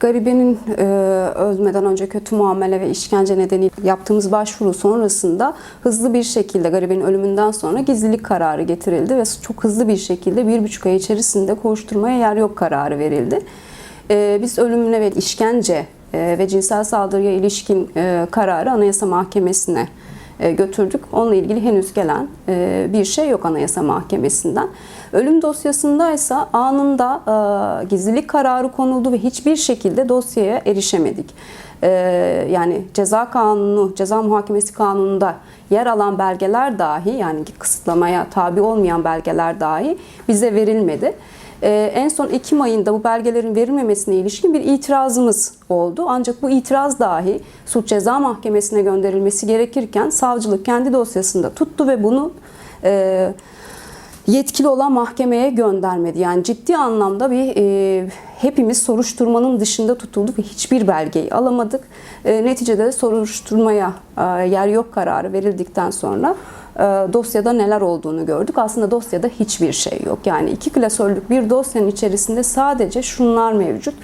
Garibenin e, ölmeden önce kötü muamele ve işkence nedeniyle yaptığımız başvuru sonrasında hızlı bir şekilde garibenin ölümünden sonra gizlilik kararı getirildi ve çok hızlı bir şekilde bir buçuk ay içerisinde kovuşturmaya yer yok kararı verildi. E, biz ölümüne ve işkence e, ve cinsel saldırıya ilişkin e, kararı Anayasa Mahkemesi'ne götürdük. Onunla ilgili henüz gelen e, bir şey yok Anayasa Mahkemesi'nden. Ölüm dosyasında ise anında e, gizlilik kararı konuldu ve hiçbir şekilde dosyaya erişemedik. E, Yani ceza kanunu, ceza muhakemesi kanununda yer alan belgeler dahi yani kısıtlamaya tabi olmayan belgeler dahi bize verilmedi. Ee, en son Ekim ayında bu belgelerin verilmemesine ilişkin bir itirazımız oldu. Ancak bu itiraz dahi suç ceza mahkemesine gönderilmesi gerekirken savcılık kendi dosyasında tuttu ve bunu e, yetkili olan mahkemeye göndermedi. Yani ciddi anlamda bir e, hepimiz soruşturmanın dışında tutulduk ve hiçbir belgeyi alamadık. E, neticede de soruşturmaya e, yer yok kararı verildikten sonra dosyada neler olduğunu gördük. Aslında dosyada hiçbir şey yok. Yani iki klasörlük bir dosyanın içerisinde sadece şunlar mevcut.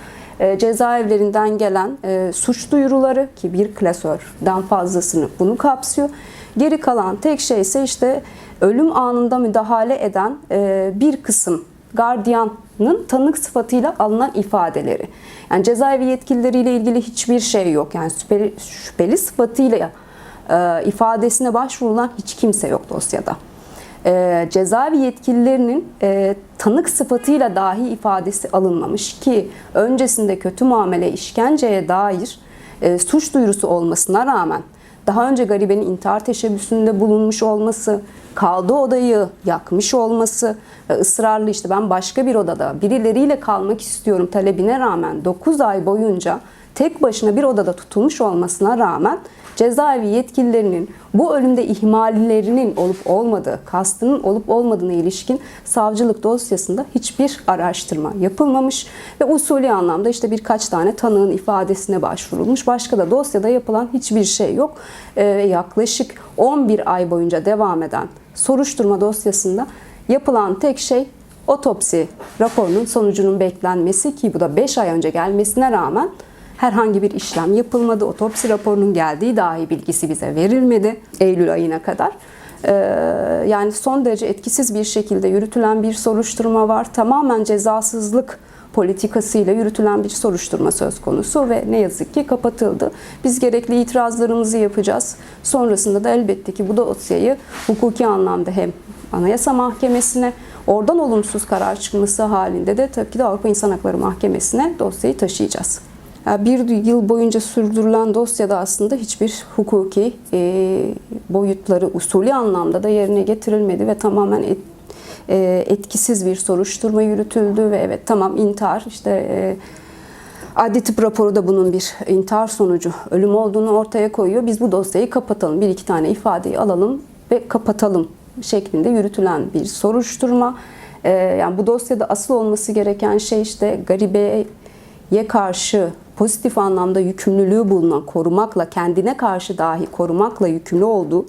E, cezaevlerinden gelen e, suç duyuruları ki bir klasörden fazlasını bunu kapsıyor. Geri kalan tek şey ise işte ölüm anında müdahale eden e, bir kısım gardiyanın tanık sıfatıyla alınan ifadeleri. Yani cezaevi yetkilileriyle ilgili hiçbir şey yok. Yani şüpheli, şüpheli sıfatıyla e, ifadesine başvurulan hiç kimse yok dosyada. E, cezaevi yetkililerinin e, tanık sıfatıyla dahi ifadesi alınmamış ki öncesinde kötü muamele, işkenceye dair e, suç duyurusu olmasına rağmen daha önce garibenin intihar teşebbüsünde bulunmuş olması, kaldığı odayı yakmış olması, e, ısrarlı işte ben başka bir odada birileriyle kalmak istiyorum talebine rağmen 9 ay boyunca tek başına bir odada tutulmuş olmasına rağmen cezaevi yetkililerinin bu ölümde ihmallerinin olup olmadığı, kastının olup olmadığına ilişkin savcılık dosyasında hiçbir araştırma yapılmamış ve usulü anlamda işte birkaç tane tanığın ifadesine başvurulmuş. Başka da dosyada yapılan hiçbir şey yok. Ee, yaklaşık 11 ay boyunca devam eden soruşturma dosyasında yapılan tek şey otopsi raporunun sonucunun beklenmesi ki bu da 5 ay önce gelmesine rağmen herhangi bir işlem yapılmadı. Otopsi raporunun geldiği dahi bilgisi bize verilmedi Eylül ayına kadar. Ee, yani son derece etkisiz bir şekilde yürütülen bir soruşturma var. Tamamen cezasızlık politikasıyla yürütülen bir soruşturma söz konusu ve ne yazık ki kapatıldı. Biz gerekli itirazlarımızı yapacağız. Sonrasında da elbette ki bu dosyayı hukuki anlamda hem Anayasa Mahkemesi'ne oradan olumsuz karar çıkması halinde de tabii ki de Avrupa İnsan Hakları Mahkemesi'ne dosyayı taşıyacağız. Bir yıl boyunca sürdürülen dosyada aslında hiçbir hukuki e, boyutları usulü anlamda da yerine getirilmedi ve tamamen e, etkisiz bir soruşturma yürütüldü ve evet tamam intihar işte e, adli tıp raporu da bunun bir intihar sonucu ölüm olduğunu ortaya koyuyor. Biz bu dosyayı kapatalım bir iki tane ifadeyi alalım ve kapatalım şeklinde yürütülen bir soruşturma. Yani bu dosyada asıl olması gereken şey işte garibeye karşı pozitif anlamda yükümlülüğü bulunan korumakla, kendine karşı dahi korumakla yükümlü olduğu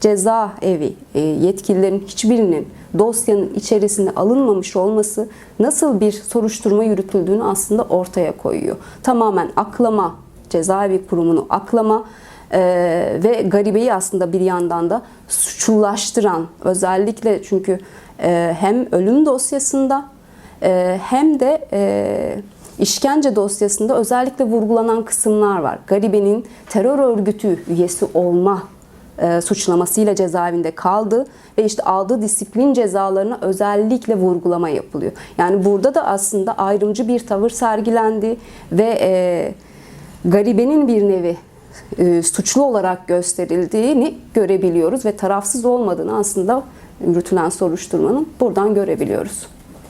cezaevi e, yetkililerin hiçbirinin dosyanın içerisine alınmamış olması nasıl bir soruşturma yürütüldüğünü aslında ortaya koyuyor. Tamamen aklama, cezaevi kurumunu aklama e, ve garibeyi aslında bir yandan da suçlulaştıran özellikle çünkü e, hem ölüm dosyasında hem de İşkence dosyasında özellikle vurgulanan kısımlar var. Garibenin terör örgütü üyesi olma e, suçlamasıyla cezaevinde kaldı ve işte aldığı disiplin cezalarına özellikle vurgulama yapılıyor. Yani burada da aslında ayrımcı bir tavır sergilendi ve e, garibenin bir nevi e, suçlu olarak gösterildiğini görebiliyoruz ve tarafsız olmadığını aslında yürütülen soruşturmanın buradan görebiliyoruz.